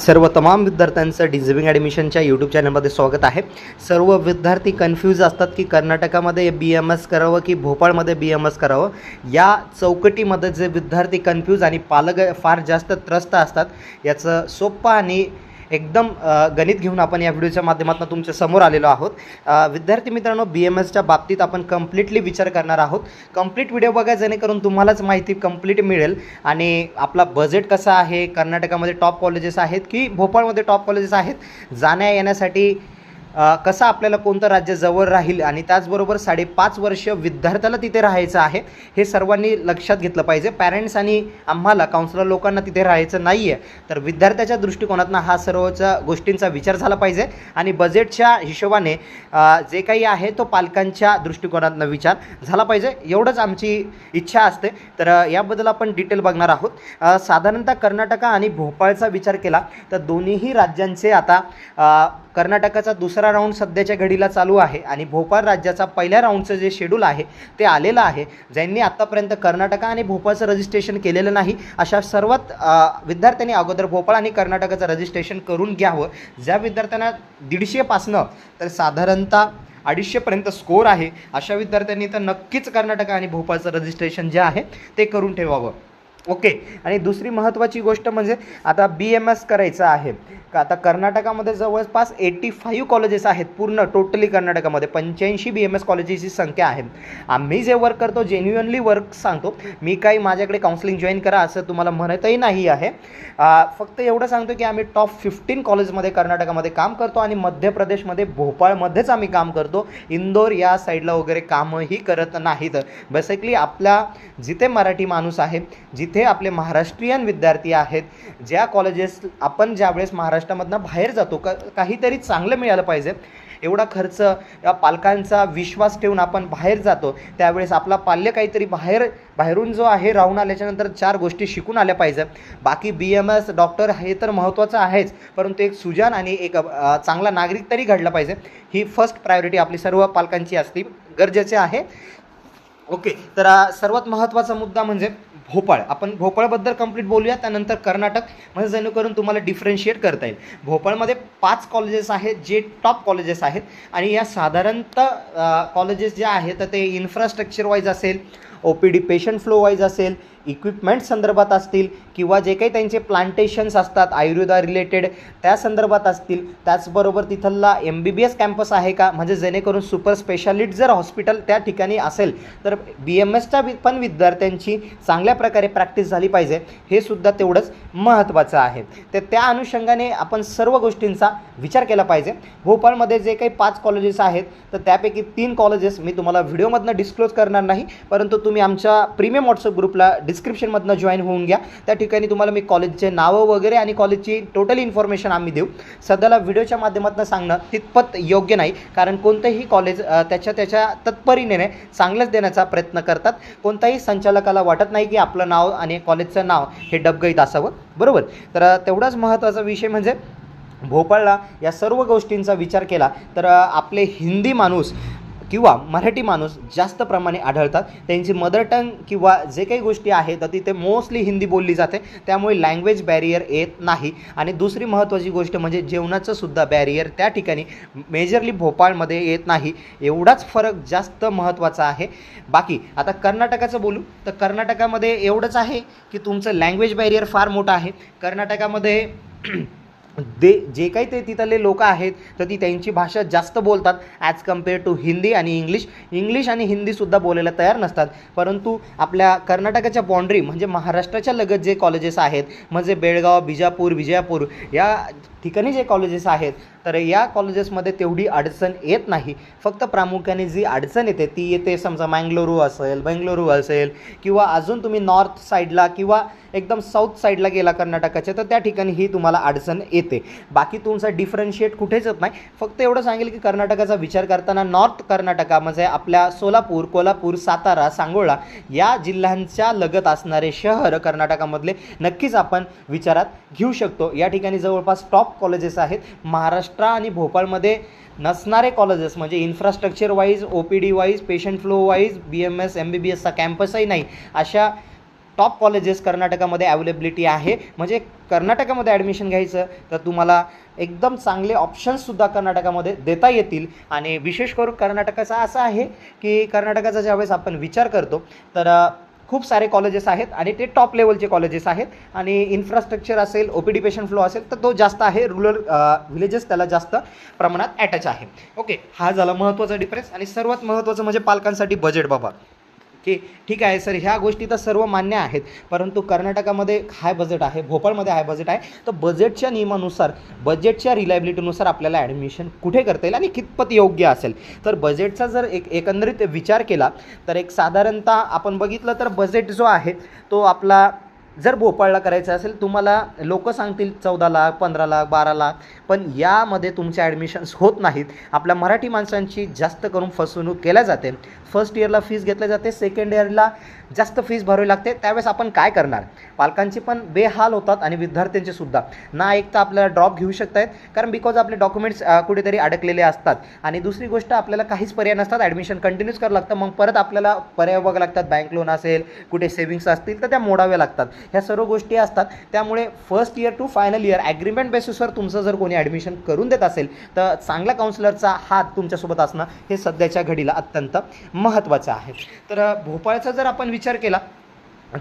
सर्व तमाम विद्यार्थ्यांचं डिझर्विंग ॲडमिशनच्या यूट्यूब चॅनलमध्ये स्वागत आहे. सर्व विद्यार्थी कन्फ्यूज असतात की कर्नाटकामध्ये बी एम एस करावं की भोपाळमध्ये बी एम एस करावं? या चौकटीमध्ये जे विद्यार्थी कन्फ्यूज आणि पालक फार जास्त त्रस्त असतात याचं सोपं आणि एकदम गणित घेऊन आपण या व्हिडिओच्या माध्यमातून तुमच्यासमोर आलेलो आहोत. विद्यार्थी मित्रांनो बी एम एसच्या बाबतीत आपण कम्प्लिटली विचार करणार आहोत. कंप्लीट व्हिडिओ बघा जेणेकरून तुम्हालाच माहिती कंप्लीट मिळेल. आणि आपला बजेट कसा आहे कर्नाटकामध्ये टॉप कॉलेजेस आहेत की भोपाळमध्ये टॉप कॉलेजेस आहेत जाण्या येण्यासाठी कसं आपल्याला कोणतं राज्य जवळ राहील आणि त्याचबरोबर साडेपाच वर्ष विद्यार्थ्याला तिथे राहायचं आहे हे सर्वांनी लक्षात घेतलं पाहिजे. पॅरेंट्स आणि आम्हाला काउन्सिलर लोकांना तिथे राहायचं नाही आहे तर विद्यार्थ्याच्या दृष्टिकोनातनं हा सर्वच्या गोष्टींचा विचार झाला पाहिजे आणि बजेटच्या हिशोबाने जे काही आहे तो पालकांच्या दृष्टिकोनातनं विचार झाला पाहिजे. एवढंच आमची इच्छा असते. तर याबद्दल आपण डिटेल बघणार आहोत. साधारणतः कर्नाटका आणि भोपाळचा विचार केला तर दोन्हीही राज्यांचे आता कर्नाटकाचा दुसरा राऊंड सध्याच्या घडीला चालू आहे आणि भोपाळ राज्याचा पहिल्या राऊंडचं जे शेड्यूल आहे ते आलेलं आहे ज्यांनी आत्तापर्यंत कर्नाटका आणि भोपाळचं रजिस्ट्रेशन केलेलं नाही अशा सर्वात विद्यार्थ्यांनी अगोदर भोपाळ आणि कर्नाटकाचं रजिस्ट्रेशन करून घ्यावं. ज्या विद्यार्थ्यांना दीडशेपासनं तर साधारणतः अडीचशेपर्यंत स्कोर आहे अशा विद्यार्थ्यांनी तर नक्कीच कर्नाटक आणि भोपाळचं रजिस्ट्रेशन जे आहे ते करून ठेवावं. ओके. आणि दुसरी महत्त्वाची गोष्ट म्हणजे आता बी एम एस करायचं आहे. का आता कर्नाटकामध्ये जवळपास एटी फाईव्ह कॉलेजेस आहेत पूर्ण टोटली कर्नाटकामध्ये. पंच्याऐंशी बी एम एस कॉलेजेसची संख्या आहे. आम्ही जे वर्क करतो जेन्युअनली वर्क सांगतो. मी काही माझ्याकडे काउन्सिलिंग जॉईन करा असं तुम्हाला म्हणतही नाही आहे. फक्त एवढं सांगतो की आम्ही टॉप फिफ्टीन कॉलेजमध्ये कर्नाटकामध्ये काम करतो आणि मध्य प्रदेशमध्ये भोपाळमध्येच आम्ही काम करतो. इंदोर या साईडला वगैरे कामही करत नाहीत. बेसिकली आपल्या जिथे मराठी माणूस आहे जिथे आपले महाराष्ट्रीयन विद्यार्थी आहेत ज्या कॉलेजेस आपण ज्यावेळेस महाराष्ट्रामधनं बाहेर जातो का काहीतरी चांगलं मिळालं पाहिजे. एवढा खर्च या पालकांचा विश्वास ठेवून आपण बाहेर जातो त्यावेळेस आपला पाल्य काहीतरी बाहेर बाहेरून जो आहे राहून आल्याच्यानंतर चार गोष्टी शिकून आल्या पाहिजे. बाकी बी एम एस डॉक्टर हे तर महत्त्वाचं आहेच परंतु एक सुजान आणि एक चांगला नागरिक तरी घडला पाहिजे. ही फर्स्ट प्रायोरिटी आपली सर्व पालकांची असली गरजेचे आहे. ओके तर सर्वात महत्त्वाचा मुद्दा म्हणजे भोपाळ. आपण भोपाळबद्दल कंप्लीट बोलूया त्यानंतर कर्नाटक. म्हणजे जेणेकरून तुम्हाला डिफरन्शिएट करता येईल. भोपाळमध्ये पाच कॉलेजेस आहेत जे टॉप कॉलेजेस आहेत. आणि या साधारणतः कॉलेजेस जे आहेत तर ते इन्फ्रास्ट्रक्चर वाईज असेल O P D patient flow wise असेल इक्विपमेंट संदर्भात असतील किंवा जे काही त्यांचे प्लांटेशन्स असतात आयुर्वेदा रिलेटेड त्या संदर्भात असतील. त्याचबरोबर तिथला M B B S campus आहे का? म्हणजे जेणेकरून सुपर स्पेशालिटी जर हॉस्पिटल त्या ठिकाणी असेल तर बी एम एसच्या पण विद्यार्थ्यांची चांगल्या प्रकारे प्रॅक्टिस झाली पाहिजे. हे सुद्धा तेवढंच महत्त्वाचं आहे. तर त्या अनुषंगाने आपण सर्व गोष्टींचा विचार केला पाहिजे. भोपाळमध्ये जे काही पाच कॉलेजेस आहेत तर त्यापैकी तीन कॉलेजेस मी तुम्हाला व्हिडिओमधनं डिस्क्लोज करणार नाही परंतु तुम्ही आमच्या प्रीमियम व्हॉट्सअप ग्रुपला डिस्क्रिप्शनमधनं जॉईन होऊन घ्या. त्या ठिकाणी तुम्हाला मी कॉलेजचे नावं वगैरे आणि कॉलेजची टोटल इन्फॉर्मेशन आम्ही देऊ. सध्याला व्हिडिओच्या माध्यमातून सांगणं तितपत योग्य नाही कारण कोणतंही कॉलेज त्याच्या त्याच्या तत्परीने चांगलंच देण्याचा प्रयत्न करतात. कोणताही संचालकाला वाटत नाही की आपलं नाव आणि कॉलेजचं नाव हे डबगईत असावं. बरोबर? तर तेवढाच महत्त्वाचा विषय म्हणजे भोपाळला या सर्व गोष्टींचा विचार केला तर आपले हिंदी माणूस किंवा मराठी माणूस जास्त प्रमाणे आढळतात. त्यांची मदर टंग किंवा जे काही गोष्टी आहेत तर तिथे मोस्टली हिंदी बोलली जाते. त्यामुळे लँग्वेज बॅरियर येत नाही. आणि दुसरी महत्त्वाची गोष्ट म्हणजे जेवणाचं सुद्धा बॅरियर त्या ठिकाणी मेजरली भोपाळमध्ये येत नाही. एवढाच फरक जास्त महत्त्वाचा आहे. बाकी आता कर्नाटकाचं बोलू तर कर्नाटकामध्ये एवढंच आहे की तुमचं लँग्वेज बॅरियर फार मोठं आहे. कर्नाटकामध्ये दे जे काही ते तिथले लोक आहेत तर ती त्यांची भाषा जास्त बोलतात ॲज कंपेअर टू हिंदी आणि इंग्लिश. इंग्लिश आणि हिंदीसुद्धा बोलायला तयार नसतात. परंतु आपल्या कर्नाटकाच्या बाँड्री म्हणजे महाराष्ट्राच्या लगत जे कॉलेजेस आहेत म्हणजे बेळगाव बिजापूर विजयापूर या ठिकाणी जे कॉलेजेस आहेत तर या कॉलेजेसमध्ये तेवढी अडचण येत नाही. फक्त प्रामुख्याने जी अडचण येते ती येते समजा मँगलोरू असेल बेंगलोरू असेल किंवा अजून तुम्ही नॉर्थ साईडला किंवा एकदम साऊथ साईडला गेला कर्नाटकाच्या तर त्या ठिकाणी ही तुम्हाला अडचण येते. बाकी तुमचा डिफरन्शिएट कुठेच येत नाही. फक्त एवढं सांगेल की कर्नाटकाचा विचार करताना नॉर्थ कर्नाटका म्हणजे आपल्या सोलापूर कोल्हापूर सातारा सांगोळा या जिल्ह्यांच्या लगत असणारे शहर कर्नाटकामधले नक्कीच आपण विचारात घेऊ शकतो. या ठिकाणी जवळपास टॉप कॉलेजेस आहेत. महाराष्ट्र आणि भोपाळमध्ये नसणारे कॉलेजेस म्हणजे infrastructure wise O P D wise patient flow wise B M S M B B एसचा कॅम्पसही नाही. अशा टॉप कॉलेजेस कर्नाटकामध्ये अवेलेबिलिटी आहे. म्हणजे कर्नाटकामध्ये ॲडमिशन घ्यायचं तर तुम्हाला एकदम चांगले ऑप्शन्ससुद्धा कर्नाटकामध्ये देता येतील. आणि विशेष करून कर्नाटकाचा असा आहे की कर्नाटकाचा ज्यावेळेस आपण विचार करतो तर खूप सारे कॉलेजेस आहेत आणि ते टॉप लेवलचे कॉलेजेस आहेत. आणि इन्फ्रास्ट्रक्चर असेल O P D patient flow असेल तर तो जास्त आहे. रुरल विलेजेस त्याला जास्त प्रमाणात अटॅच आहे. ओके हा झाला महत्त्वाचा डिफरन्स आणि सर्वात महत्त्वाचं म्हणजे पालकांसाठी बजेट बाबा. की ठीक आहे सर ह्या गोष्टी तर सर्व मान्य आहेत परंतु कर्नाटकामध्ये हाय बजेट आहे भोपाळमध्ये हाय बजेट आहे. तर बजेटच्या नियमानुसार बजेटच्या रिलायबिलिटीनुसार आपल्याला ॲडमिशन कुठे करता येईल आणि कितपत योग्य असेल? तर बजेटचा जर एक एकंदरीत विचार केला तर एक साधारणतः आपण बघितलं तर बजेट जो आहे तो आपला जर भोपाळला करायचं असेल तुम्हाला लोक सांगतील चौदा लाख पंधरा लाख बारा लाख पण यामध्ये तुमचे ॲडमिशन्स होत नाहीत. आपल्या मराठी माणसांची जास्त करून फसवणूक केल्या जाते. फर्स्ट इयरला फीज घेतल्या जाते सेकंड इयरला जास्त फीज भरावी लागते. त्यावेळेस आपण काय करणार? पालकांची पण बेहाल होतात आणि विद्यार्थ्यांचे सुद्धा. ना एक तर आपल्याला ड्रॉप घेऊ शकतायत कारण बिकॉज आपले डॉक्युमेंट्स कुठेतरी अडकलेले असतात. आणि दुसरी गोष्ट आपल्याला काहीच पर्याय नसतात. ॲडमिशन कंटिन्यूच करावं लागतं. मग परत आपल्याला पर्याय बघावं लागतात. बँक लोन असेल कुठे सेव्हिंग्स असतील तर त्या मोडाव्या लागतात. ह्या सर्व गोष्टी असतात. त्यामुळे first year to final year agreement बेसिसवर तुमचं जर कोणी ॲडमिशन करून देत असेल तर चांगल्या काउन्सिलरचा हात तुमच्यासोबत असणं हे सध्याच्या घडीला अत्यंत महत्त्वाचं आहे. तर भोपाळचा जर आपण विचार केला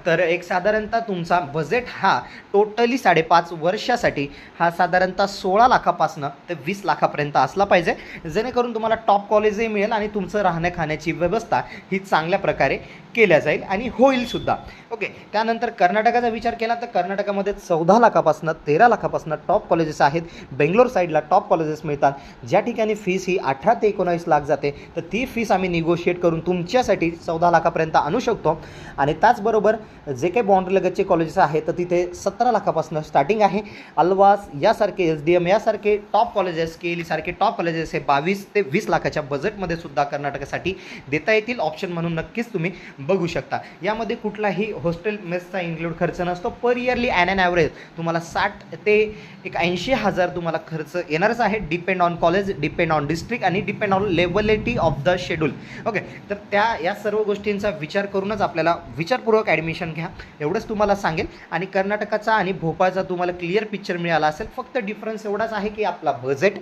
तर एक साधारणतः तुमचा बजेट हा टोटली साडेपाच वर्षासाठी हा साधारणतः सोळा लाखापासनं ते वीस लाखापर्यंत असला पाहिजे. जेणेकरून तुम्हाला टॉप कॉलेजही मिळेल आणि तुमचं राहण्या खाण्याची व्यवस्था ही चांगल्या प्रकारे केल्या जाईल आणि होईलसुद्धा ओके त्यानंतर कर्नाटकाचा विचार केला तर कर्नाटकामध्ये चौदा लाखापासनं तेरा लाखापासनं टॉप कॉलेजेस आहेत. बेंगलोर साईडला टॉप कॉलेजेस मिळतात. ज्या ठिकाणी फीस ही अठरा ते एकोणावीस लाख जाते तर ती फीस आम्ही निगोशिएट करून तुमच्यासाठी चौदा लाखापर्यंत आणू शकतो. आणि त्याचबरोबर जे काही बाउंड्री लगतचे कॉलेजेस आहेत तर तिथे सतरा लाखापासून स्टार्टिंग आहे. अल्वास यासारखे एस डी एम यासारखे टॉप कॉलेजेस के सारखे टॉप कॉलेजेस हे बावीस ते वीस लाखाच्या बजेटमध्ये सुद्धा कर्नाटकासाठी देता येतील. ऑप्शन म्हणून नक्कीच तुम्ही बघू शकता. यामध्ये कुठलाही हॉस्टेल मेसचा इन्क्लूड खर्च नसतो. Per yearly an an average तुम्हाला साठ ते एक ऐंशी हजार तुम्हाला खर्च येणारच आहे. Depend on college depend on district आणि depend on लेवलिटी of the schedule okay तर त्या या सर्व गोष्टींचा विचार करूनच आपल्याला विचारपूर्वक ॲडमिशन घ्या. एवढंच तुम्हाला सांगेल. आणि कर्नाटकाचा आणि भोपाळचा तुम्हाला क्लिअर पिक्चर मिळाला असेल. फक्त डिफरन्स एवढाच आहे की आपला बजेट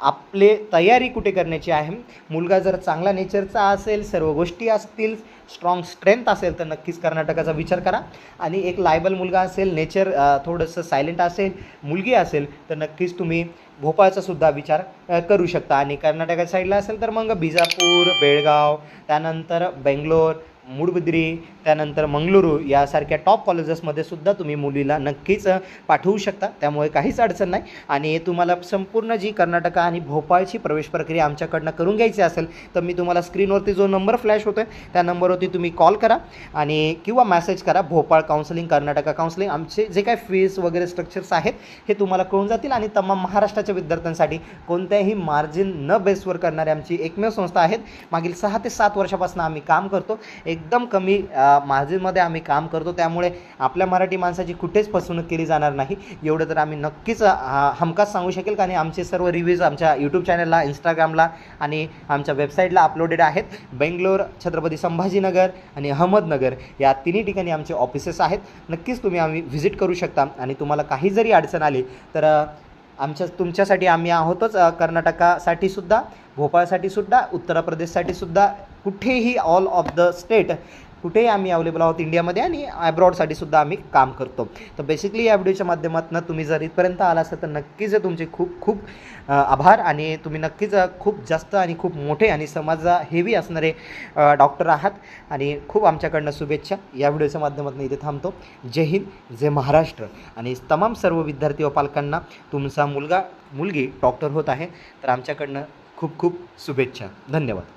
आपले तयारी कुठे करण्याची आहे. मुलगा जर चांगला नेचरचा असेल सर्व गोष्टी असतील स्ट्रॉंग स्ट्रेंथ असेल तर नक्कीच कर्नाटकाचा विचार करा. आणि एक लायबल मुलगा असेल नेचर थोडंसं सायलेंट असेल मुलगी असेल तर नक्कीच तुम्ही भोपाळचा सुद्धा विचार करू शकता. आणि कर्नाटका साईडला असेल तर मग बिजापूर बेळगाव त्यानंतर बेंगलोर मूडबिद्री त्यानंतर मंगळुरू यासारख्या टॉप कॉलेजेसमध्ये सुद्धा तुम्ही मुलीला नक्कीच पाठवू शकता. त्यामुळे काहीच अडचण नाही. आणि तुम्हाला संपूर्ण जी कर्नाटका आणि भोपाळची प्रवेश प्रक्रिया आमच्याकडनं करून घ्यायची असेल तर मी तुम्हाला स्क्रीनवरती जो नंबर फ्लॅश होतो आहे त्या नंबरवरती तुम्ही कॉल करा आणि किंवा मेसेज करा. भोपाळ काउन्सिलिंग कर्नाटका काउन्सिलिंग आमचे जे काही फीस वगैरे स्ट्रक्चर्स आहेत हे तुम्हाला कळून जातील आणि तमाम महाराष्ट्राच्या विद्यार्थ्यांसाठी कोणत्याही मार्जिन न बेसवर करणारी आमची एकमेव संस्था आहेत. मागील सहा ते सात वर्षापासून आम्ही काम करतो. एक एकदम कमी मार्जिनमध्ये आम्ही काम करतो. त्यामुळे आपल्या मराठी माणसाची कुठेच फसवणूक केली जाणार नाही. एवढं तर आम्ही नक्कीच हमखास सांगू शकेल कारण आमचे सर्व रिव्ह्यूज आमच्या यूट्यूब चॅनलला इंस्टाग्रामला आणि आमच्या वेबसाईटला अपलोडेड आहेत. बेंगलोर छत्रपती संभाजीनगर आणि अहमदनगर या तिन्ही ठिकाणी आमचे ऑफिसेस आहेत. नक्कीच तुम्ही आम्ही व्हिजिट करू शकता आणि तुम्हाला काही जरी अडचण आली तर आमच्या तुमच्यासाठी आम्ही आहोतच. कर्नाटकासाठी सुद्धा भोपाळसाठी सुद्धा उत्तर प्रदेशसाठी सुद्धा कुठेही ऑल ऑफ द स्टेट कुठेही आम्ही अवेलेबल आहोत इंडियामध्ये आणि अब्रॉडसाठी सुद्धा आम्ही काम करतो. तर बेसिकली या व्हिडिओच्या माध्यमातून तुम्ही जर इथपर्यंत आला असाल तर नक्कीच तुमचे खूप खूप आभार आणि तुम्ही नक्कीच खूप जास्त आणि खूप मोठे आणि समाजा हेवी असणारे डॉक्टर आहात. आणि खूप आमच्याकडनं शुभेच्छा. या व्हिडिओच्या माध्यमातून इथे थांबतो. जय हिंद जय महाराष्ट्र. आणि तमाम सर्व विद्यार्थी व पालकांना तुमचा मुलगा मुलगी डॉक्टर होत आहे. तर आमच्याकडनं खूप खूप शुभेच्छा. धन्यवाद.